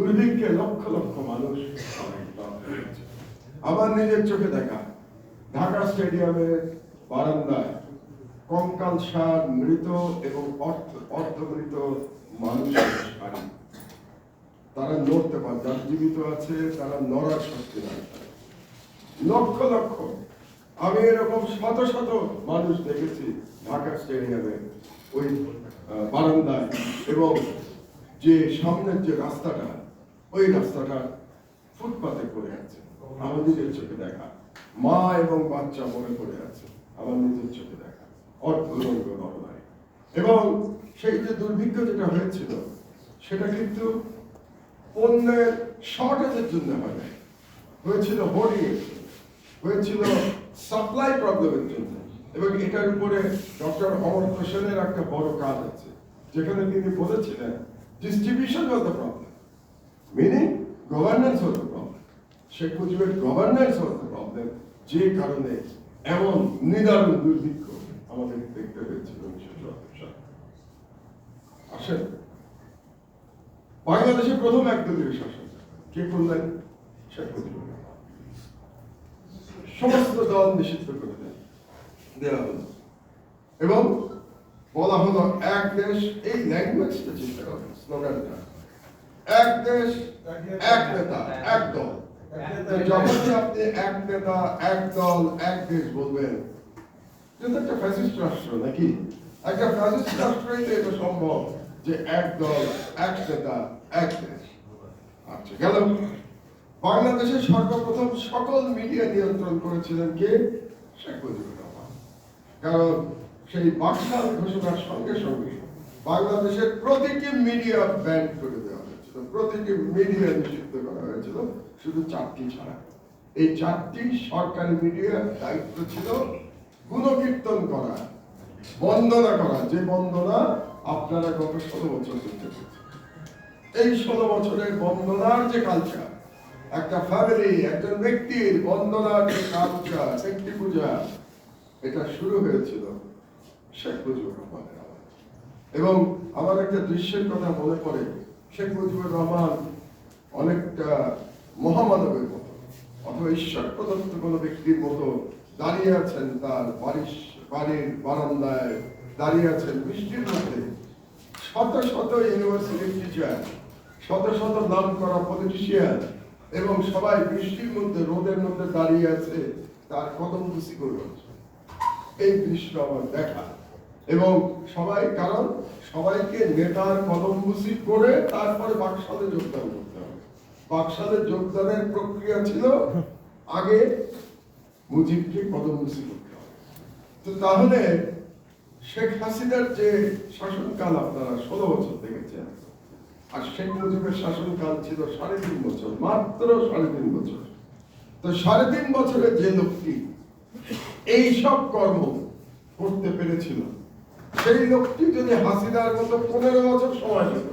দুর্ভিক্ষে লক্ষ লক্ষ মানুষ। আমার নিজের চোখে দেখা। ঢাকা স্টেডিয়ামে বারান্দায় কঙ্কাল সার মৃত এবং অর্ধ অর্ধমৃত মানুষের সারি তারা নড়তে পারে, যারা জীবিত আছে, তারা নড়ার শক্তি নাই লক্ষ লক্ষ। আমি এরকম শত শত মানুষ দেখেছি ঢাকা স্টেডিয়ামে ওই বারান্দায় এবং যে সামনের যে রাস্তাটা ওই রাস্তাটা ফুটপাতে পড়ে আছে। আমার নিজের চোখে দেখা। মা এবং বাচ্চা মনে পড়ে আছে। আমার নিজের চোখে দেখা। অর্ধরঙ্গ নরনারী এবং সেই যে দুর্ভিক্ষ যেটা হয়েছিল, সেটা কিন্তু পণ্যের শর্টেজের জন্য হয় নাই। হয়েছিল হোর্ডিং হয়েছিল সাপ্লাই প্রবলেমের জন্য। এবং এটার উপরে ডক্টর অমর হোসেনের একটা বড় কাজ আছে। যেখানে তিনি বলেছিলেন distribution was the meaning governance was the problem Sheikh মুজিবের গভর্নেন্স ওয়াজ দ্য প্রবলেম যে কারণে এমন নিদারুণ দুর্ভিক্ষ আমাদের দেখতে হয়েছিল উনিশশো সালে আসেন। বাংলাদেশের প্রথম একদলীয় শাসন কে করলেন? শেখ মুজিবুর। সমস্ত দল নিষিদ্ধ করে দেন। দেওয়া হলো। এবং বলা হলো, এক দেশ এই ল্যাঙ্গুয়েজটা চিন্তা করেন স্লোগানটা এক দেশ এক নেতা এক দল। যখনই আপনি এক নেতা এক দল এক দেশ বলবেন এটা তো একটা ফ্যাসিস্ট রাষ্ট্র নাকি? একটা ফ্যাসিস্ট রাষ্ট্রই তো এটা সম্ভব যে এক দল এক নেতা এক দেশ। আচ্ছা গেল বাংলাদেশের সর্বপ্রথম সকল মিডিয়া নিয়ন্ত্রণ করেছিলেন কে? শেখ মুজিবুর রহমান। কারণ সেই বাকশাল ঘোষণার সঙ্গে সঙ্গে বাংলাদেশের প্রতিটি মিডিয়া ব্যান করে প্রতিটি মিডিয়া নিষিদ্ধ করা হয়েছিল, শুধু চারটি ছাড়া। এই চারটি সরকারি মিডিয়ার দায়িত্ব ছিল গুণকীর্তন করা, বন্দনা করা। যে বন্দনা আপনারা গত ষোলো বছর করছেন এই ষোলো বছরের বন্দনার যে কালচার একটা ফ্যামিলি একজন ব্যক্তির বন্দনার যে কালচার ব্যক্তি পূজা, এটা শুরু হয়েছিল শেখ মুজিবুর রহমানের এবং আমার একটা দৃশ্যের কথা মনে পড়ে শেখ মুজিবুর রহমান অনেকটা মহামানবের মতো, অথবা ঈশ্বর প্রদত্ত কোনো ব্যক্তির মতো দাঁড়িয়ে আছেন তার বাড়ির বাড়ির বারান্দায় দাঁড়িয়ে আছেন বৃষ্টির মধ্যে। শত শত ইউনিভার্সিটির টিচার, শত শত নাম করা পলিটিশিয়ান এবং সবাই বৃষ্টির মধ্যে, রোদের মধ্যে দাঁড়িয়ে আছে, তার কদম খুশি করবে এই দৃশ্য আমার দেখা। এবং সবাই, কারণ সবাইকে নেতার কলমবুসি করে তারপরে বাকশালে যোগদান করতে হবে। বাকশালে যোগদানের প্রক্রিয়া ছিল আগে মুজিবকে কলমবুসি করতে হবে। তো তাহলে শেখ হাসিনার যে শাসনকাল আপনারা ষোলো বছর দেখেছেন, আর শেখ মুজিবের শাসনকাল ছিল সাড়ে তিন বছর, মাত্র সাড়ে তিন বছর। তো সাড়ে তিন বছরে যে লোকটি এইসব কর্ম করতে পেরেছিল। সেই লোকটি যদি হাসিনার মতো পনেরো বছর সময় পেত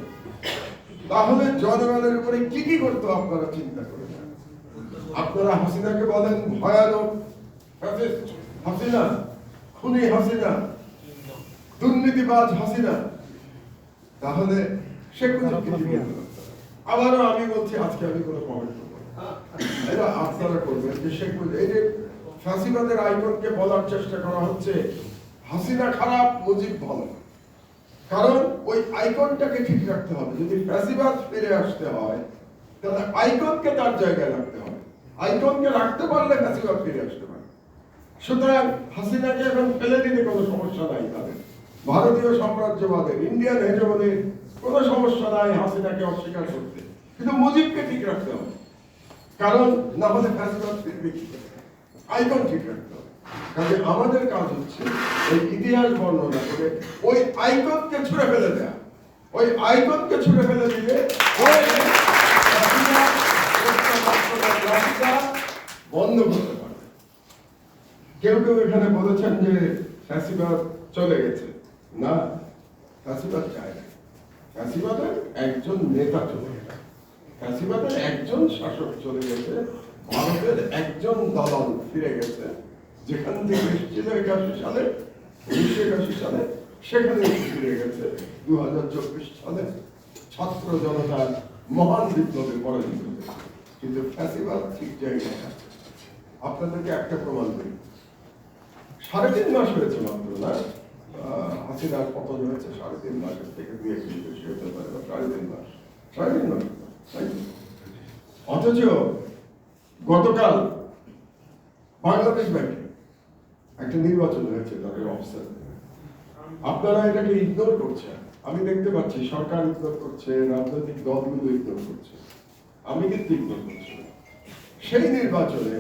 তাহলে জনগণের উপরে কি কি করতো আপনারা চিন্তা করে আপনারা হাসিনাকে বলেন ভয়ানক হাসিনা, খুনি হাসিনা, দুর্নীতিবাজ হাসিনা, তাহলে কি আবারও আমি বলছি, আজকে আমি কোনো কমেন্ট এটা আপনারা করবেন যে শেখ মুজিব এই যে ফাঁসিবাদের আইকনকে বলার চেষ্টা করা হচ্ছে হাসিনা খারাপ, মুজিব ভালো। কারণ ওই আইকনটাকে ঠিক রাখতে হবে। যদি ফ্যাসিবাদ ফিরে আসতে হয়, তাহলে আইকনকে তার জায়গায় রাখতে হবে। আইকনকে রাখতে পারলে ফ্যাসিবাদ ফিরে আসতে পারে। সুতরাং হাসিনাকে এখন ফেলে দিতে কোনো সমস্যা নাই তাদের। ভারতীয় সাম্রাজ্যবাদের, ইন্ডিয়ান হেজমনির কোনো সমস্যা নাই হাসিনাকে অস্বীকার করতে। কিন্তু মুজিবকে ঠিক রাখতে হবে। কারণ না হলে ফ্যাসিবাদ ফিরবে আইকন ঠিক রাখতে হবে। কাজে আমাদের কাজ হচ্ছে এই ইতিহাস বর্ণনা করে ওই আইকনকে ছুঁড়ে ফেলে দেয়া। ওই আইকনকে ছুঁড়ে ফেলে দিয়ে বন্ধ করতে পারবে। কেউ কেউ এখানে বলেছেন যে ফ্যাসিবাদ চলে গেছে। না, ফ্যাসিবাদ চায় না। ফ্যাসিবাদের একজন নেতা চলে গেছে। ফ্যাসিবাদের একজন শাসক চলে গেছে। ভারতের একজন দালাল ফিরে গেছে। যেখান থেকে এসেছিল একাশি সালে, উনিশশো একাশি সালে, সেখানে ফিরে গেছে দু হাজার চব্বিশ সালে ছাত্র জনতার মহান বিপ্লবে পরাজিত কিন্তু ফ্যাসিবাদ ঠিক জায়গায় আপনাদেরকে একটা প্রমাণ দিই। সাড়ে তিন মাস হয়েছে মাত্র না? হাসিনার পতন হয়েছে সাড়ে তিন মাসের থেকে দুই এক দিন বেশি হতে পারে বা সাড়ে তিন মাস। সাড়ে তিন মাস অথচ গতকাল বাংলাদেশ ব্যাংকে একটা নির্বাচন হয়েছে তাদের অফিসার আপনারা এটাকে ইগনোর করছেন। আমি দেখতে পাচ্ছি সরকার ইগনোর করছে রাজনৈতিক দলগুলো ইগনোর করছে। আমি কিন্তু ইগনোর করছি সেই নির্বাচনে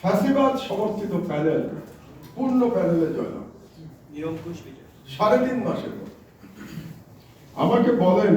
ফ্যাসিবাদ সমর্থিত প্যানেল পূর্ণ প্যানেলে জয়লাভ সাড়ে তিন মাসের পর। আমাকে বলেন